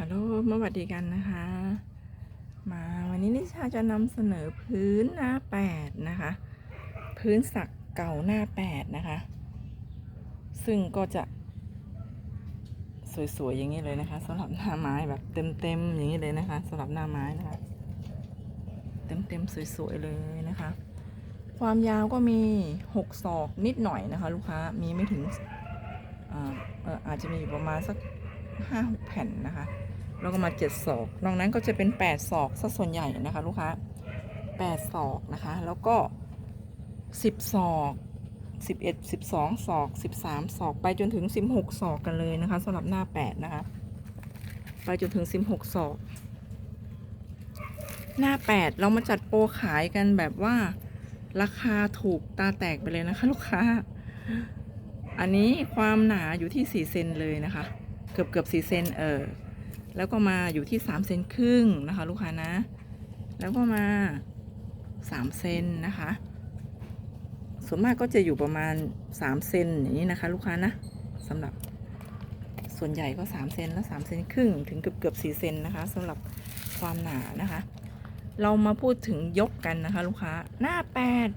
ฮัลโหลมาสวัสดีกันนะคะ มาวันนี้นิชาจะนำเสนอพื้นหน้าแปดนะคะ พื้นสักเก่าหน้าแปดนะคะ ซึ่งก็จะ สวยๆอย่างนี้เลยนะคะสำหรับหน้าไม้แบบเต็มๆอย่างนี้เลยนะคะสำหรับหน้าไม้นะคะ เต็มๆสวยๆเลยนะคะ ความยาวก็มีหกศอกนิดหน่อยนะคะ ลูกค้ามีไม่ถึงอาเอ่ออาจจะมีอยู่ประมาณสักห้าหกแผ่นนะคะ แล้วก็มาเจ็ดศอก นอกนั้นก็จะเป็นแปดศอกซะส่วนใหญ่นะคะ ลูกค้าแปดศอกนะคะ แล้วก็สิบศอกสิบเอ็ดสิบสองศอกสิบสามศอก ไปจนถึงสิบหกศอกกันเลยนะคะสำหรับหน้าแปดนะคะ ไปจนถึงสิบหกศอก หน้าแปดเรามาจัดโปรขายกันแบบว่าราคาถูกตาแตกไปเลยนะคะ ลูกค้า อันนี้ความหนาอยู่ที่4เซนเลยนะคะ เกือบเกือบ4เซนเออ แล้วก็มาอยู่ที่ 3 เซนครึ่งนะคะ ลูกค้านะ แล้วก็มา 3 เซนนะคะ ส่วนมากก็จะอยู่ประมาณ 3 เซนอย่างนี้นะคะ ลูกค้านะสำหรับส่วนใหญ่ก็ 3 เซนแล้ว3เซนครึ่งถึงเกือบเกือบ4เซนนะคะสำหรับความหนานะคะ เรามาพูดถึงยกกันนะคะ ลูกค้าหน้าแปด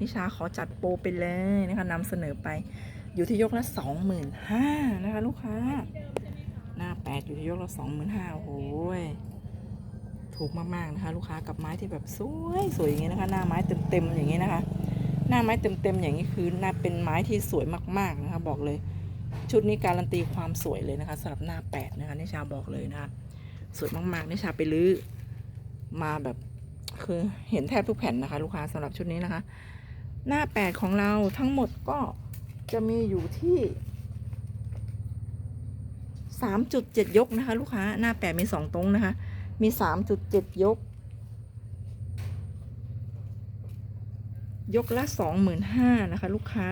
นิชาขอจัดโปรไปเลยนะคะนำเสนอไปอยู่ที่ยกละสองหมื่นห้านะคะ ลูกค้า แปดอยู่ที่ยกละสองหมื่นห้าโอ้โหถูกมากๆนะคะ ลูกค้ากับไม้ที่แบบสวยสวยอย่างนี้นะคะ หน้าไม้เต็มๆอย่างนี้นะคะ หน้าไม้เต็มๆอย่างนี้คือน้าเป็นไม้ที่สวยมากๆนะคะ บอกเลย ชุดนี้การันตีความสวยเลยนะคะสำหรับหน้าแปดนะคะนิชาบอกเลยนะคะสวยมากๆนิชาไปลื้อมาแบบคือเห็นแทบทุกแผ่นนะคะ ลูกค้าสำหรับชุดนี้นะคะ หน้าแปดของเราทั้งหมดก็จะมีอยู่ที่ สามจุดเจ็ดยกนะคะ ลูกค้าหน้าแปดมีสองตรงนะคะ มีสามจุดเจ็ดยก ยกละสองหมื่นห้านะคะ ลูกค้า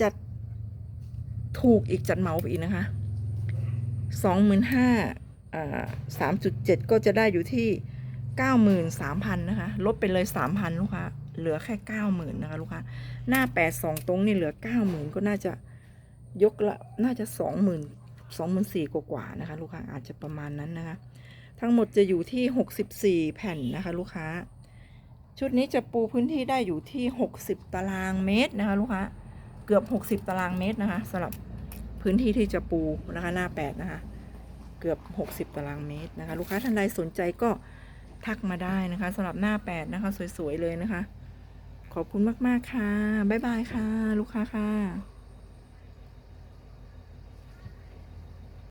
จัดถูกอีกจัดเหมาไปอีกนะคะสองหมื่นห้าสามจุดเจ็ดก็จะได้อยู่ที่เก้าหมื่นสามพันนะคะ ลดไปเลยสามพันลูกค้า เหลือแค่เก้าหมื่นนะคะ ลูกค้า หน้าแปดสองตรงนี่เหลือเก้าหมื่นก็น่าจะ ยกละน่าจะสองหมื่นสองหมื่นสี่กว่าๆนะคะ ลูกค้าอาจจะประมาณนั้นนะคะ ทั้งหมดจะอยู่ที่หกสิบสี่แผ่นนะคะ ลูกค้า ชุดนี้จะปูพื้นที่ได้อยู่ที่หกสิบตารางเมตรนะคะ ลูกค้าเกือบหกสิบตารางเมตรนะคะสำหรับพื้นที่ที่จะปูนะคะหน้าแปดนะคะเกือบ 60 ตารางเมตรนะคะ ลูกค้าท่านใดสนใจก็ทักมาได้นะคะสำหรับหน้า 8 นะคะ สวย ๆ เลยนะคะ ขอบคุณมาก ๆ ค่ะ บ๊ายบายค่ะ ลูกค้าค่ะ